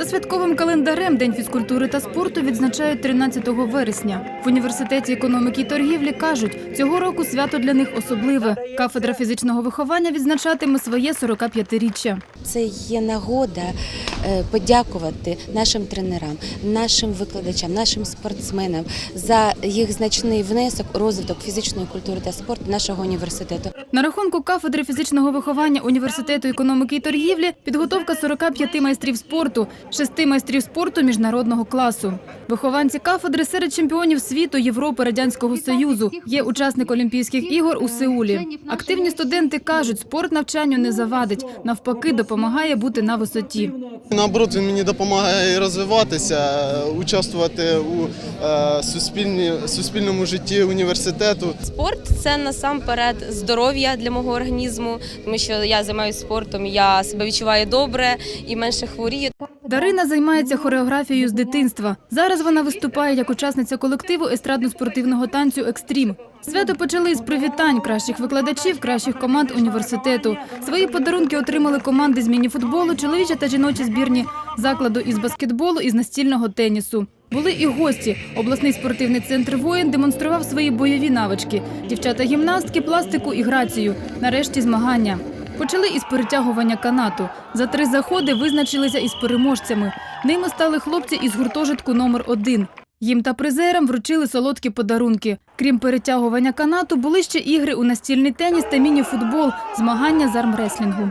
За святковим календарем День фізкультури та спорту відзначають 13 вересня. В університеті економіки і торгівлі кажуть, цього року свято для них особливе. Кафедра фізичного виховання відзначатиме своє 45-річчя. Це є нагода е, подякувати нашим тренерам, нашим викладачам, нашим спортсменам за їх значний внесок у розвиток фізичної культури та спорту нашого університету. На рахунку кафедри фізичного виховання університету економіки і торгівлі підготовка 45 майстрів спорту, 6 майстрів спорту міжнародного класу. Вихованці кафедри серед чемпіонів світу, Європи, радянського союзу. Є учасник Олімпійських ігор у Сеулі. Активні студенти кажуть, спорт навчанню не завадить, навпаки, допомагає бути на висоті. Наоборот, він мені допомагає розвиватися, участвувати у е, суспільні, суспільному житті університету. Спорт це насамперед здоров'я для мого організму, тому що я займаюся спортом, я себе відчуваю добре і менше хворію. Дарина займається хореографією з дитинства. Зараз вона виступає як учасниця колективу естрадно-спортивного танцю Екстрім. Свято почали із привітань кращих викладачів, кращих команд університету. Свої подарунки отримали команди з мініфутболу, чоловічі та жіночі збірні закладу із баскетболу і з настільного тенісу. Були і гості. Обласний спортивний центр воїн демонстрував свої бойові навички. Дівчата гімнастки, пластику і грацію. Нарешті змагання. Почали із перетягування канату. За три заходи визначилися із переможцями. Ними стали хлопці із гуртожитку номер 1 Їм та призерам вручили солодкі подарунки. Крім перетягування канату, були ще ігри у настільний теніс та міні-футбол, змагання з армреслінгу.